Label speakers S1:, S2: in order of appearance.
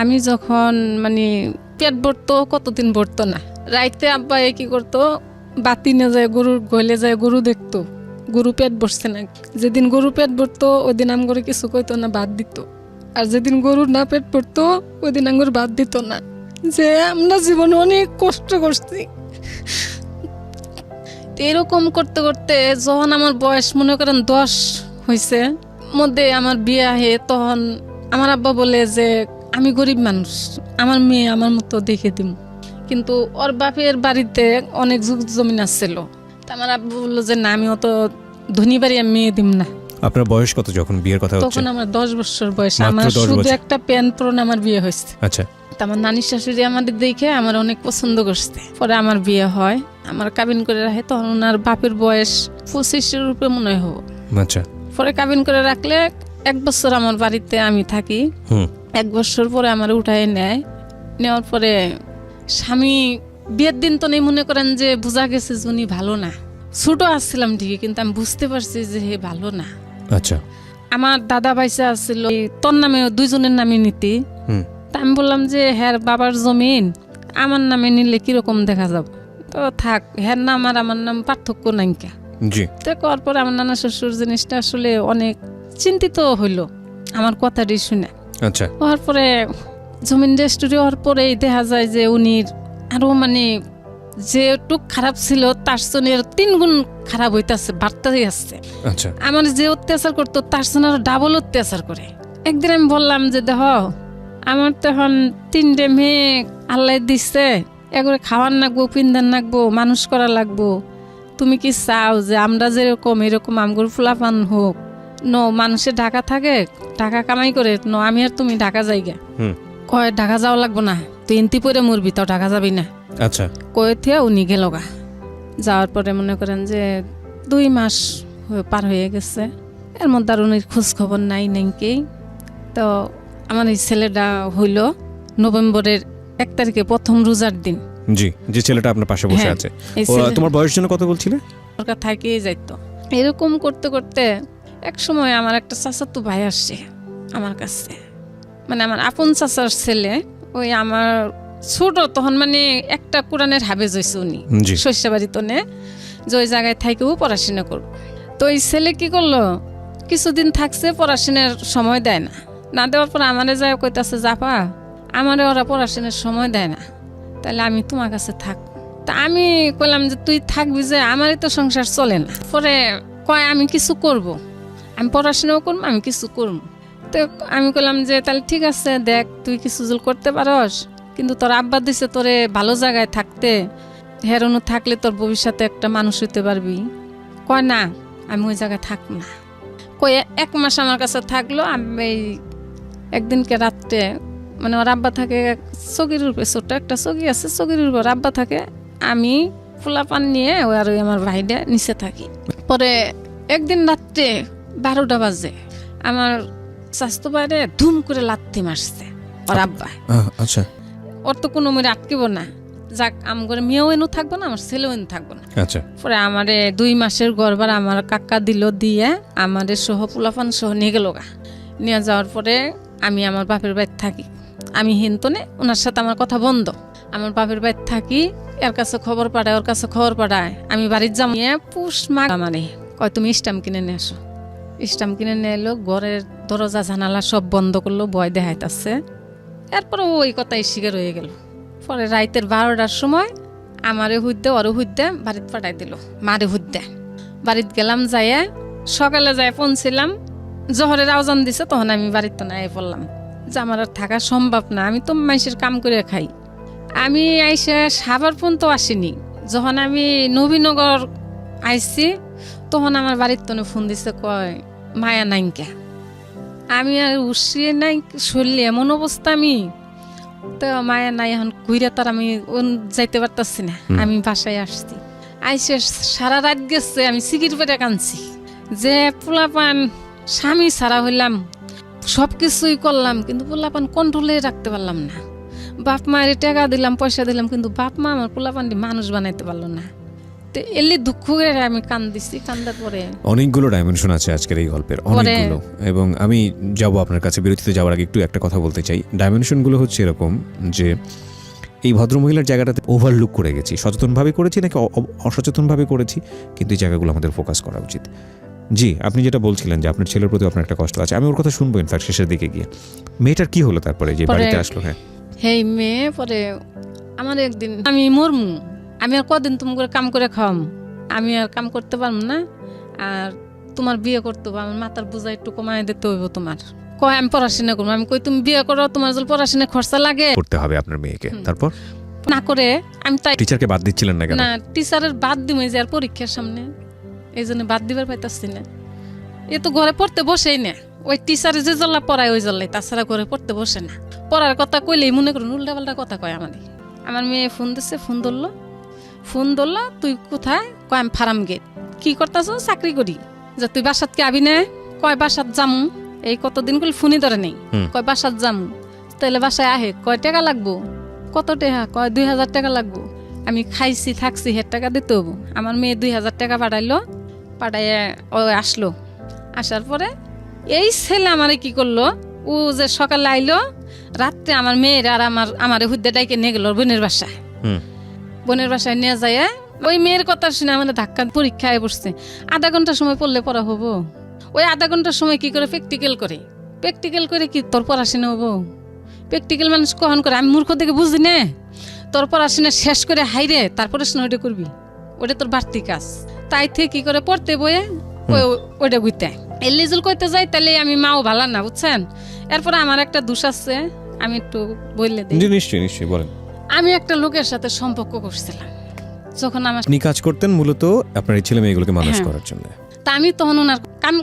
S1: আমি যখন মানে পেট ভরতো, কতদিন ভরতো না। রাইতে আব্বা কি করতো, বাতি না যায়, গরুর গলে যায়, গরু দেখতো। গরু পেট ভরছে না। যেদিন গরু পেট ভরতো ওই দিন আম করে কিছু কইতো না, বাদ দিত। আর যেদিন গরুর না পেট ভরতো ওই দিন আঙ্গুর বাদ দিত না। যে আমরা জীবনে অনেক কষ্ট করছি। এরকম করতে করতে যখন আমার বয়স, মনে করেন দশ হয়েছে মধ্যে আমার বিয়ে আহে, তখন আমার আব্বা বলে যে আমি গরিব মানুষ। আমার মেয়ে আমার মতো দেখে দিম। কিন্তু ওর বাপের বাড়িতে অনেক যুগ জমিন আসছিল। তা আমার আব্বু বলল যে না আমি অত ধনী বাড়ি আমি মেয়ে দিম না।
S2: আপনার বয়স কত যখন? বিয়ের কথা
S1: তখন আমার দশ বছর বয়স। আমার শুধু একটা প্যান্ট পরন আমার বিয়ে হয়েছে।
S2: আচ্ছা।
S1: তা আমার নানি শাশুড়ি আমাদের দেখে আমার অনেক পছন্দ করছে। পরে আমার বিয়ে হয় আমার কাবিন করে রাখে তখন ওনার বাপের বয়স পঁচিশের রূপে মনে হয়। হব
S2: আচ্ছা।
S1: পরে কাবিন করে রাখলে এক বছর আমার বাড়িতে আমি থাকি।
S2: হুম।
S1: এক বছর পরে আমার উঠায় নেয়। নেওয়ার পরে স্বামী বিয়ের দিন তো নেই মনে করেন যে বোঝা গেছে যে উনি ভালো না। ছোট আসছিলাম ঠিকই কিন্তু আমি বুঝতে পারছি যে হে ভালো না।
S2: আচ্ছা।
S1: আমার দাদা ভাইসা আসছিল তোর নামে দুইজনের নামে নীতি।
S2: হুম।
S1: তা আমি বললাম যে হ্যার বাবার জমিন আমার নামে নিলে কীরকম দেখা যাব? তো থাক হ্যার নাম আর আমার নাম পার্থক্য নাইকা
S2: জি।
S1: তো করার পরে আমার নানা শ্বশুর জিনিসটা আসলে অনেক চিন্তিত হইল আমার কথাটি শুনে।
S2: আচ্ছা।
S1: হওয়ার পরে জমিন রেস্টুরি হওয়ার পরেই দেখা যায় যে উনি আরও মানে যেটুক খারাপ ছিল তার আরও তিন গুণ খারাপ হইতাছে বাড়তেই আসছে।
S2: আচ্ছা।
S1: আমার যে অত্যাচার করতো তার সঙ্গে আরও ডাবল অত্যাচার করে। একদিন আমি বললাম যে দেখ আমার তো এখন তিনটে মেয়ে আল্লাহ দিচ্ছে এগুলো খাওয়ার লাগবো পিন্দার লাগবো মানুষ করা লাগবো। তুমি কি চাও যে আমরা যেরকম এরকম আমগুর ফুলাপান হোক ন মানুষের ঢাকা থাকে টাকা কামাই করে ন আমি আর তুমি ঢাকা যাইগা।
S2: হুম।
S1: কয় ঢাকা যাওয়া লাগবো না তুই এনতি পরে মরবি তাও ঢাকা যাবি না।
S2: আচ্ছা।
S1: কয়ে থিয়া উনি গেল গা। যাওয়ার পরে মনে করেন যে দুই মাস পার হয়ে গেছে। এর মধ্যে আর উনির খোঁজ খবর নাই নাকি তো আমার এই ছেলেটা হইল নভেম্বরের এক তারিখে প্রথম রোজার দিন।
S2: জি যে ছেলেটা আপনার পাশে বসে
S1: হ্যাঁ,
S2: আছে।
S1: এই ছেলে।
S2: তোমার বয়স জন্য কত বলছিলে?
S1: সরকার থাকিয়ে যাইতো। এরকম করতে করতে এক সময় আমার একটা চাচাতো ভাই আসছে আমার কাছে। মানে আমার আপন চাচার ছেলে ওই আমার ছোট তখন মানে একটা কোরআনের হাবেজ হয়েছে উনি শস্যবাড়ি তনে যে ওই জায়গায় থাকেও পড়াশোনা করব। তো ওই ছেলে কি করল কিছুদিন থাকছে পড়াশোনার সময় দেয় না। না দেওয়ার পর আমারে যায় কইতাছে জাপা আমারে ওরা পড়াশোনার সময় দেয় না। তাহলে আমি তোমার কাছে থাক তা আমি কইলাম যে তুই থাকবি যে আমারই তো সংসার চলে না। পরে কয় আমি কিছু করব। আমি পড়াশোনাও করব, আমি কিছু করব। তো আমি কইলাম যে, তাহলে ঠিক আছে, দেখ, তুই কিছু জল করতে পারস, কিন্তু তোর আব্বা দিছে তোরে ভালো জায়গায় থাকতে, হেরনো থাকলে তোর ভবিষ্যতে একটা মানুষ হইতে পারবি। কয়, না, আমি ওই জায়গায় থাক না। কয়, এক মাস আমার কাছে থাকল, আমি একদিনকে রাত্রে মানে ওর আব্বা থাকে চকির উপরে, ছোট্ট একটা চকি আছে চকির উপর আব্বা থাকে, আমি ফুলা পান নিয়ে ওই আর ওই আমার ভাইটা নিচে থাকি। পরে একদিন রাত্রে বারোটা বাজে। আমার স্বাস্থ্য বাইরে ধুম করে লাত্তি মারছে। ওর আব্বা।
S2: আচ্ছা।
S1: ওর তো কোনো মেয়ে আটকিব না। যাক আম করে মেয়েও এনু থাকব না আমার ছেলেও এনু থাকব না।
S2: আচ্ছা।
S1: পরে আমারে দুই মাসের গর্বার আমার কাকা দিল দিয়ে আমারে সহ পোলাপান সহ নিয়ে গেল গা। নিয়ে যাওয়ার পরে আমি আমার বাপের বাড়িতে থাকি। আমি হিন্তনে ওনার সাথে আমার কথা বন্ধ। আমার বাপের বাড়িতে থাকি এর কাছে খবর পাঠায় ওর কাছে খবর পাঠায়। আমি বাড়ির যাম পুষ মা মানে কয় তুমি স্টাম্প কিনে নিয়ে আসো। স্টাম্প কিনে নিয়ে এলো, ঘরের দরজা, জানালা সব বন্ধ করল, ভয় দেখাইতেছে। এরপরে ওই কথাই শিকার হয়ে গেল। পরে রাইতের বারোটার সময় আমারে হুদ্দে ওরে হুদ্দে বাড়িতে পাঠাই দিল। মারে হুদ্দে বাড়িতে গেলাম যাইয়া সকালে যাই পৌঁছিলাম জহরের আওজান দিছে, তখন আমি বাড়িতে না পড়লাম। যে আমার আর থাকা সম্ভব না, আমি তো মাইসের কাম করে খাই। আমি আইসে সাবার পর্যন্ত আসিনি। যখন আমি নবীনগর আইসি, তখন আমার বাড়ির তনে ফোন দিছে, কয় মায়া নাইকা আমি আর উসিয়ে নাই শরীরে এমন অবস্থা আমি। তো মায়া নাই এখন ঘুরে তার আমি যাইতে পারতাছি না। আমি বাসায় আসছি। আইসে সারা রাত গেছে আমি সিকির পেটে কানছি যে পোলাপান স্বামী ছাড়া হইলাম সব কিছুই করলাম কিন্তু পোলাপান কন্ট্রোলে রাখতে পারলাম না। বাপ মায়ের টাকা দিলাম পয়সা দিলাম কিন্তু বাপ মা আমার পোলাপানটি মানুষ বানাইতে পারল না। তো এলি দুঃখ করে আমি কান দিছি কান্দার পরে।
S2: অনেকগুলো ডাইমেনশন আছে আজকের এই গল্পের অনেকগুলো। এবং আমি যাব আপনার কাছে বিরতিতে যাওয়ার আগে একটু একটা কথা বলতে চাই। ডাইমেনশনগুলো হচ্ছে এরকম যে এই ভদ্রমহিলার জায়গাটাতে ওভারলুক করে গেছি। সচেতনভাবে করেছি নাকি অসচেতনভাবে করেছি? কিন্তু এই জায়গাগুলো আমাদের ফোকাস করা উচিত। জি আপনি যেটা বলছিলেন যে আপনার ছেলের প্রতি আপনার একটা কষ্ট আছে। আমি ওর কথা শুনব ইনফ্যাক্ট শেষের দিকে গিয়ে। মেয়েটার কি হলো তারপরে যে বাড়িতে আসলো? হ্যাঁ।
S1: হেই মেয়ে পরে আমার একদিন আমি মরমু। আমি আর কদিন তুমি করে কাম করে খাওয়াম। আমি আর কাম করতে পারব না আর তোমার বিয়ে করতে হবে আমার মাথার বোঝা একটু কমায় দিতে হইব তোমার। কয় আমি পড়াশোনা করব। আমি কই তুমি বিয়ে করো তোমার যদি পড়াশোনা খরচা লাগে।
S2: করতে হবে আপনার মেয়েকে। তারপর?
S1: না করে আমি তাই
S2: টিচারকে বাদ দিচ্ছিলেন না কেন?
S1: না টিচারের বাদ দিমই যে আর পরীক্ষার সামনে। এই জন্য বাদ দিবার পাইতাছি না। এ তো ঘরে পড়তে বসেই না। ওই টিচারে যে জল্লা পড়ায় ওই জল্লাই তাছাড়া ঘরে পড়তে বসে না। পড়ার কথা কইলেই মনে করুন উল্টা পাল্টা কথা কয় আমাদের। আমার মেয়ে ফোন দিচ্ছে ফোন ধরলো। ফোন ধরলো তুই কোথায়? কয় আমি ফার্ম গেট কি করতেছ? চাকরি করি। যে তুই বাসাত কে আবি না? কয় বাসাত যামু। এই কতদিন করলে ফোনই ধরে নেই। কয় বাসাত যামু। তাহলে বাসায় আহে। কয় টাকা লাগবো? কত টাকা কয় দুই হাজার টাকা লাগবো। আমি খাইছি থাকছি হের টাকা দিতে হব। আমার মেয়ে দুই হাজার টাকা পাঠাইলো। পাঠাইয়ে ও আসলো। আসার পরে এই ছেলে আমারে কি করল? ও যে সকালে আইলো রাত্রে আমার মেয়ের আর আমার আমার হুদ্দে ডাইকে নিয়ে গেল বোনের বাসায়।
S2: হুম।
S1: বোনের বাসায় নিয়ে যায় ওই মেয়ের কথা শুনে আমাদের ধাক্কা পরীক্ষায় বসছে। আধা ঘণ্টা সময় পড়লে পড়া হব। ওই আধা ঘণ্টার সময় কি করে প্র্যাকটিক্যাল করে? প্র্যাকটিক্যাল করে কি তোর পড়াশোনা হব? প্র্যাকটিক্যাল মানুষ কখন করে? আমি মূর্খ থেকে বুঝি না। তোর পড়াশোনা শেষ করে হাইরে তারপরে শোনা ওইটা করবি। ওটা তোর বাড়তি কাজ। তাই থেকে কি করে পড়তে বয়ে ওই ওইটা বুঝতে। এলিজুল করতে যাই তাহলে আমি মাও ভালো না বুঝছেন? এরপরে আমার একটা দোষ আছে আমি একটু বললে দিই।
S2: নিশ্চয়ই নিশ্চয়ই বলেন।
S1: আমি একটা লোকের সাথে সম্পর্ক করছিলাম যখন আমার
S2: আপনি কাজ করতেন মূলত আপনার এই ছেলে মেয়েগুলোকে মানুষ
S1: হ্যাঁ।
S2: করার জন্য
S1: তা আমি তখন ওনার কাম